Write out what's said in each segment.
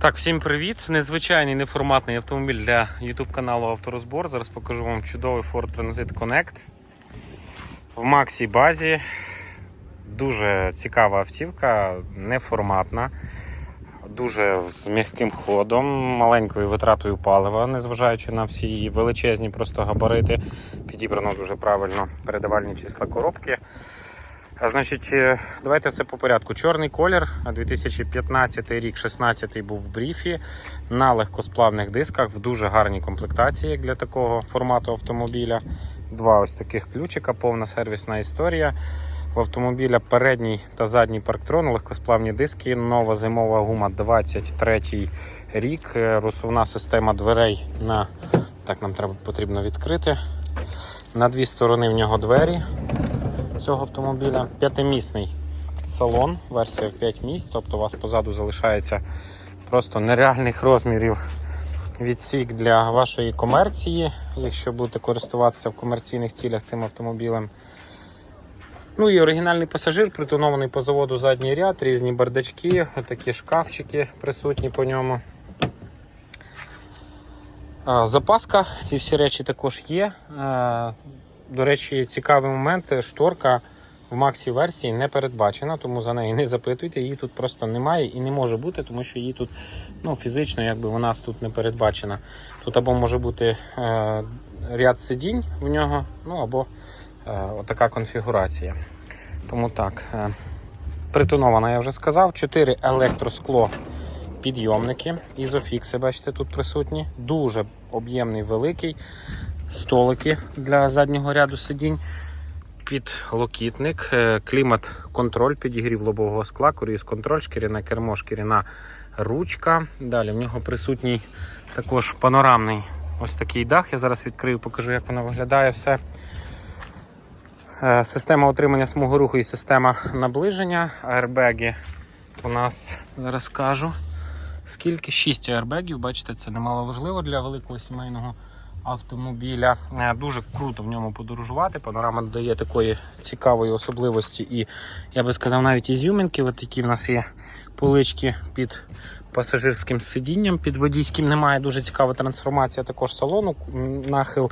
Так, всім привіт! Незвичайний неформатний автомобіль для YouTube каналу Авторозбор. Зараз покажу вам чудовий Ford Transit Connect в Максі базі. Дуже цікава автівка, неформатна, дуже з м'яким ходом, маленькою витратою палива, незважаючи на всі її величезні просто габарити. Підібрано дуже правильно передавальні числа коробки. А, Значить, е, давайте все по порядку. Чорний колір, 2015 рік, 16 був в бріфі на легкосплавних дисках в дуже гарній комплектації для такого формату автомобіля. Два ось таких ключика, повна сервісна історія. В автомобіля передній та задній парктрон, легкосплавні диски, нова зимова гума 23 рік, е, розсувна система дверей на так нам треба потрібно відкрити. На дві сторони в нього двері цього автомобіля. П'ятимісний салон, версія в 5 місць, тобто у вас позаду залишається просто нереальних розмірів відсік для вашої комерції, якщо будете користуватися в комерційних цілях цим автомобілем. Ну і оригінальний пасажир, притонований по заводу задній ряд, різні бардачки, такі шкафчики присутні по ньому. Запаска, ці всі речі також є. До речі, цікавий момент, шторка в Максі версії не передбачена, тому за неї не запитуйте. Її тут просто немає і не може бути, тому що її тут ну, фізично якби вона тут не передбачена. Тут або може бути е, ряд сидінь в нього, ну або е, отака конфігурація. Тому так, е, притонована, я вже сказав. 4 електроскло підйомники, ізофікси, бачите, тут присутні. Дуже об'ємний, великий. Столики для заднього ряду сидінь. Підлокітник, е, клімат-контроль, підігрів лобового скла, круїз-контроль, шкіряне кермо, шкіряна ручка. Далі в нього присутній також панорамний ось такий дах. Я зараз відкрию, покажу, як воно виглядає все. Е, Система отримання смуги руху і система наближення. Аербеги у нас зараз скажу. Скільки? 6 аербегів. Бачите, це немало важливо для великого сімейного автомобіля. Е, Дуже круто в ньому подорожувати. Панорама додає такої цікавої особливості і, я би сказав, навіть ізюминки. От які в нас є полички під пасажирським сидінням, під водійським немає. Дуже цікава трансформація також салону. Нахил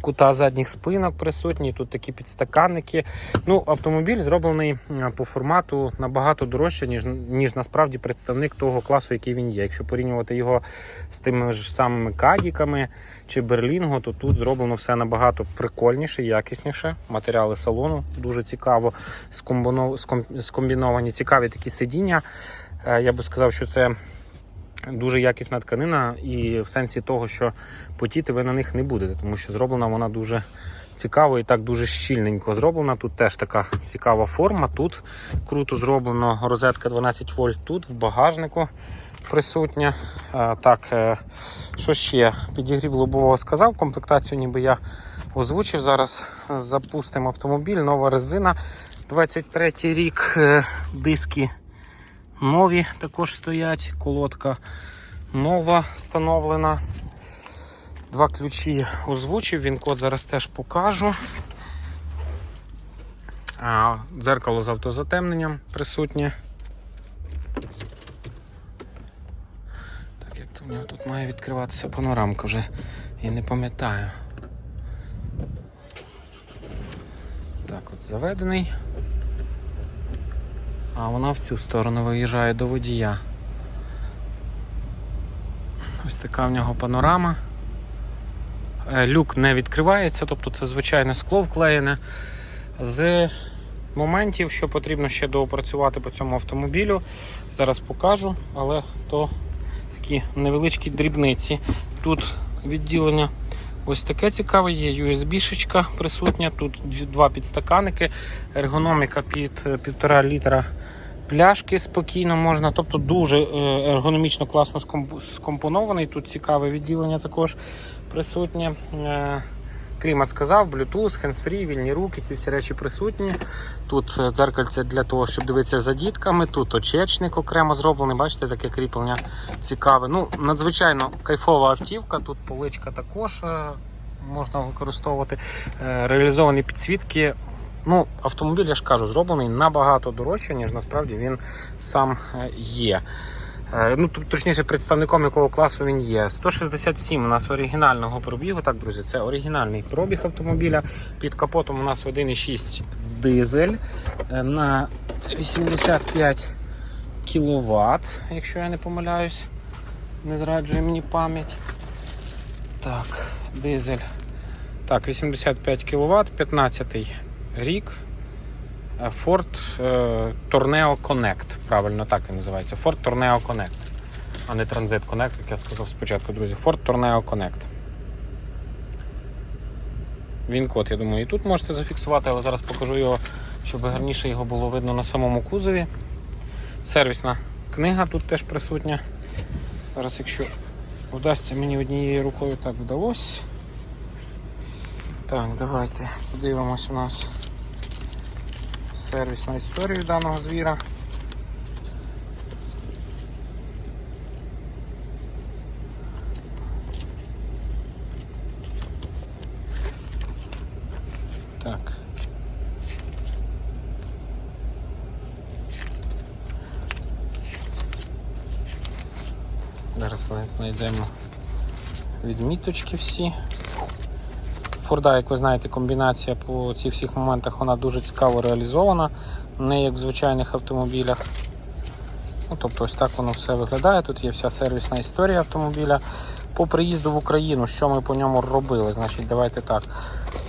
кута задніх спинок присутній. Тут такі підстаканники. Ну, автомобіль зроблений по формату набагато дорожче, ніж, ніж насправді представник того класу, який він є. Якщо порівнювати його з тими ж самими кадіками чи Берлінго, то тут зроблено все набагато прикольніше, якісніше. Матеріали салону дуже цікаво скомбіновані. Цікаві такі сидіння. Е, Я би сказав, що це дуже якісна тканина, і в сенсі того, що потіти ви на них не будете, тому що зроблена вона дуже цікаво і так дуже щільненько зроблена. Тут теж така цікава форма. Тут круто зроблено розетка 12 вольт. Тут в багажнику присутня. Е, Так, е, що ще? Підігрів лобового сказав. Комплектацію ніби я озвучив. Зараз запустимо автомобіль. Нова резина. 23 рік диски нові також стоять. Колодка нова встановлена. Два ключі озвучив, він код зараз теж покажу. А, Дзеркало з автозатемненням присутнє. Так, як то в нього тут має відкриватися панорамка вже, я не пам'ятаю. Так, от заведений. А вона в цю сторону виїжджає до водія. Ось така в нього панорама. Е, Люк не відкривається, тобто це звичайне скло вклеєне. З моментів, що потрібно ще доопрацювати по цьому автомобілю, зараз покажу, але то такі невеличкі дрібниці. Тут відділення ось таке цікаве, є USB-шечка присутня, тут два підстаканники, ергономіка під е, півтора літра пляшки спокійно можна, тобто дуже е, ергономічно класно скомпонований. Тут цікаве відділення також присутнє. Е, Клімат сказав, Bluetooth, hands-free, вільні руки, ці всі речі присутні. Тут е, дзеркальце для того, щоб дивитися за дітками. Тут очечник окремо зроблений. Бачите, таке кріплення цікаве. Ну, надзвичайно кайфова автівка. Тут поличка також можна використовувати. Реалізовані підсвітки. Ну, автомобіль, я ж кажу, зроблений набагато дорожче, ніж насправді він сам е, є. Е, Ну, точніше, представником якого класу він є. 167 у нас оригінального пробігу. Так, друзі, це оригінальний пробіг автомобіля. Під капотом у нас 1,6 дизель е, на 85 кВт, якщо я не помиляюсь, не зраджує мені пам'ять. Так, дизель. Так, 85 кВт, 15 рік. Е, Ford е, Tourneo Connect. Правильно так він називається. Ford Tourneo Connect. А не Transit Connect, як я сказав спочатку, друзі. Ford Tourneo Connect. Він код, я думаю, і тут можете зафіксувати, але зараз покажу його, щоб гарніше його було видно на самому кузові. Сервісна книга тут теж присутня. Зараз, якщо вдасться мені однією рукою, так вдалося. Так, давайте подивимось у нас сервісну історію даного звіра. Так. Зараз знайдемо відміточки всі. Форда, як ви знаєте, комбінація по цих всіх моментах вона дуже цікаво реалізована, не як в звичайних автомобілях. Ну, тобто ось так воно все виглядає. Тут є вся сервісна історія автомобіля. По приїзду в Україну, що ми по ньому робили? Значить, давайте так.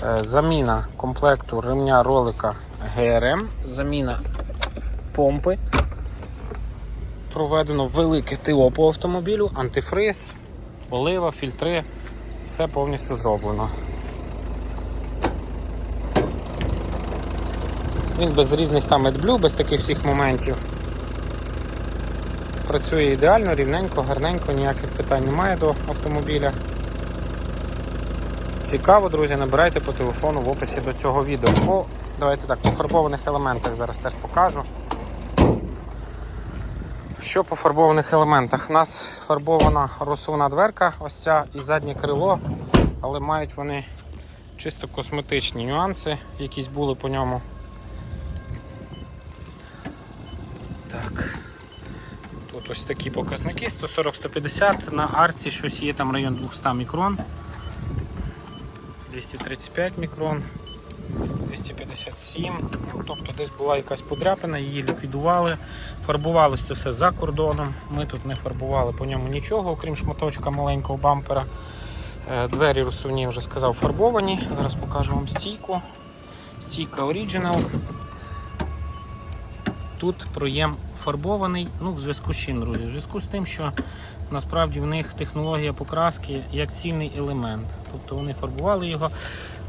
Е, Заміна комплекту ремня ролика ГРМ, заміна помпи. Проведено велике ТО по автомобілю, антифриз, олива, фільтри. Все повністю зроблено. Він без різних там AdBlue, без таких всіх моментів. Працює ідеально, рівненько, гарненько, ніяких питань немає до автомобіля. Цікаво, друзі, набирайте по телефону в описі до цього відео. По, давайте так, по фарбованих елементах зараз теж покажу. Що по фарбованих елементах? У нас фарбована розсувна дверка, ось ця і заднє крило, але мають вони чисто косметичні нюанси, якісь були по ньому. Так. Тут ось такі показники 140-150, на арці щось є там район 200 мікрон, 235 мікрон, 257. Ну, тобто десь була якась подряпина, її ліквідували. Фарбувалося це все за кордоном. Ми тут не фарбували по ньому нічого, окрім шматочка маленького бампера. Е, Двері розсувні вже сказав фарбовані. Зараз покажу вам стійку. Стійка Original. Тут проєм фарбований, ну в зв'язку з чим, друзі? В зв'язку з тим, що насправді в них технологія покраски як цільний елемент. Тобто вони фарбували його,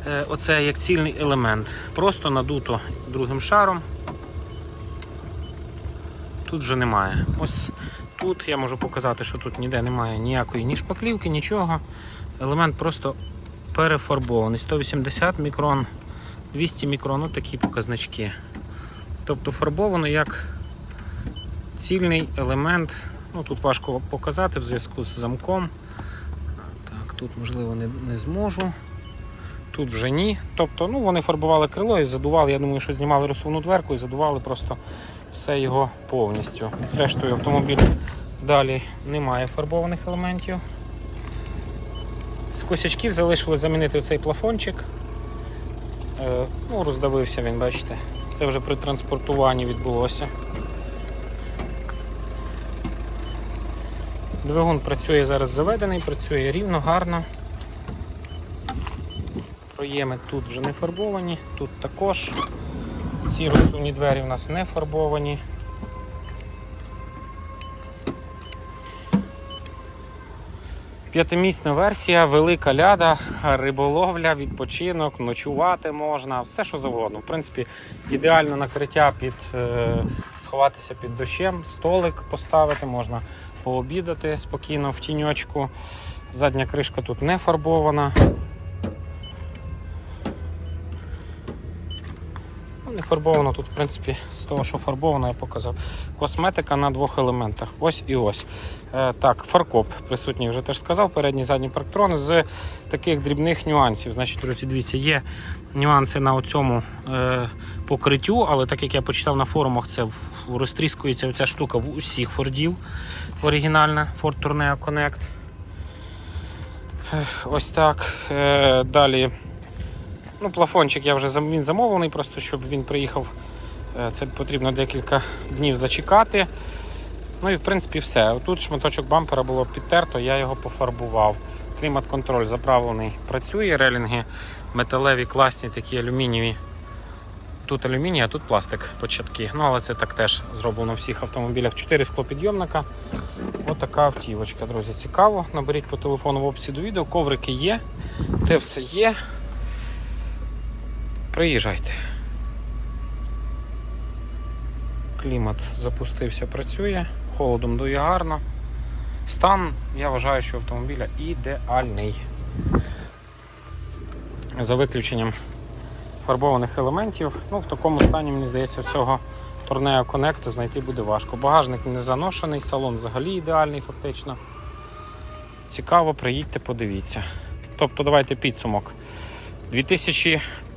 е, оце як цільний елемент. Просто надуто другим шаром. Тут вже немає. Ось тут я можу показати, що тут ніде немає ніякої ні шпаклівки, нічого. Елемент просто перефарбований. 180 мікрон, 200 мікрон, от такі показнички. Тобто фарбовано як цільний елемент. Ну, Тут важко показати в зв'язку з замком. Так, Тут, можливо, не, не зможу. Тут вже ні. Тобто ну, вони фарбували крило і задували, я думаю, що знімали розсувну дверку і задували просто все його повністю. Зрештою, автомобіль далі немає фарбованих елементів. З косячків залишилось замінити цей плафончик. Е, ну, роздавився він, бачите. Це вже при транспортуванні відбулося. Двигун працює зараз заведений, працює рівно, гарно. Проєми тут вже не фарбовані, тут також. Ці розсувні двері у нас не фарбовані. П'ятимісна версія, велика ляда, риболовля, відпочинок, ночувати можна, все що завгодно. В принципі, ідеальне накриття під е, сховатися під дощем, столик поставити, можна пообідати спокійно в тіньочку. Задня кришка тут не фарбована. Не фарбовано. Тут, в принципі, з того, що фарбовано, я показав. Косметика на двох елементах. Ось і ось. Е, так, фаркоп присутній, вже теж сказав. Передній задній парктрон з таких дрібних нюансів. Значить, друзі, дивіться, є нюанси на цьому е, покриттю, але так як я почитав на форумах, це розтріскується оця штука в усіх фордів. Оригінальна Ford Tourneo Connect. Е, Ось так. Е, далі. Ну, плафончик я вже він замовлений, просто щоб він приїхав. Е, Це потрібно декілька днів зачекати. Ну і в принципі все. Тут шматочок бампера було підтерто, я його пофарбував. Клімат-контроль заправлений, працює, релінги металеві, класні, такі алюмінієві. Тут алюміній, а тут пластик початки. Ну, але це так теж зроблено у всіх автомобілях. 4 склопідйомника. Отака автівочка, друзі. Цікаво. Наберіть по телефону в описі до відео. Коврики є, те все є. Приїжджайте. Клімат запустився, працює, холодом дує гарно. Стан, я вважаю, що автомобіля ідеальний. За виключенням фарбованих елементів. Ну, в такому стані, мені здається, цього Tourneo Connect знайти буде важко. Багажник не заношений, салон взагалі ідеальний, фактично. Цікаво, приїдьте, подивіться. Тобто, давайте підсумок.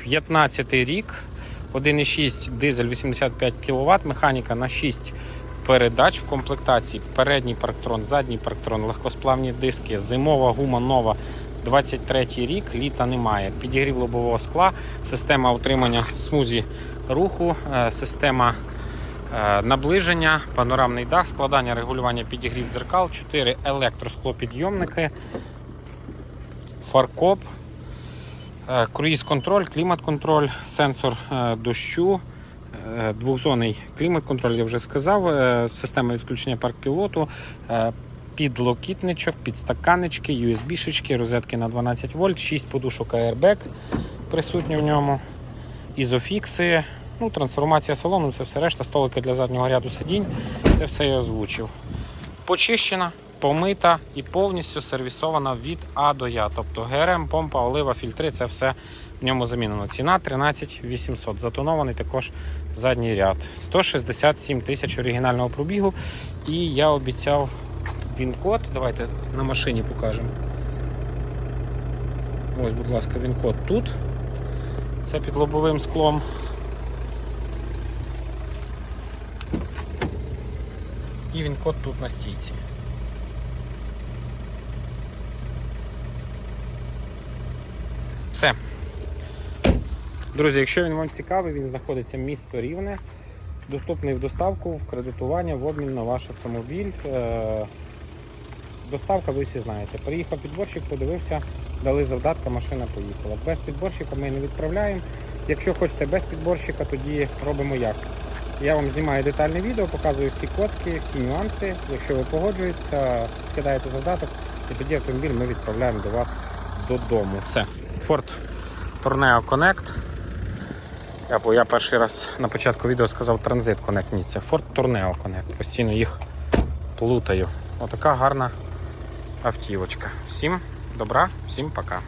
2015 рік, 1,6 дизель 85 кВт, механіка на 6 передач в комплектації. Передній парктрон, задній парктрон, легкосплавні диски, зимова гума нова. 23 рік, літа немає. Підігрів лобового скла, система утримання смузі руху, е, система е, наближення, панорамний дах, складання регулювання підігрів дзеркал, 4 електросклопідйомники, фаркоп, Е, Круїз-контроль, клімат-контроль, сенсор е, дощу, е, двохзонний клімат-контроль, я вже сказав, система відключення парк-пілоту, е, підлокітничок, підстаканнички, USB-шечки, розетки на 12 вольт, 6 подушок Airbag присутні в ньому, ізофікси, ну, трансформація салону, це все решта, столики для заднього ряду сидінь, це все я озвучив. Почищена, помита і повністю сервісована від А до Я. Тобто ГРМ, помпа, олива, фільтри це все в ньому замінено. Ціна 13 800. Затонований також задній ряд. 167 тисяч оригінального пробігу. І я обіцяв він-код. Давайте на машині покажемо. Ось, будь ласка, він-код тут. Це під лобовим склом. І він-код тут на стійці. Все. Друзі, якщо він вам цікавий, він знаходиться місто Рівне, доступний в доставку, в кредитування, в обмін на ваш автомобіль. Е, Доставка, ви всі знаєте. Приїхав підборщик, подивився, дали завдатка, машина поїхала. Без підборщика ми не відправляємо. Якщо хочете без підборщика, тоді робимо як. Я вам знімаю детальне відео, показую всі коцки, всі нюанси. Якщо ви погоджуєтеся, скидаєте завдаток, і тоді автомобіль ми відправляємо до вас додому. Все. Ford Torneo Connect. Або я перший раз на початку відео сказав Transit Connect. Ні, це Ford Tourneo Connect. Постійно їх плутаю. Отака гарна автівочка. Всім добра, всім пока.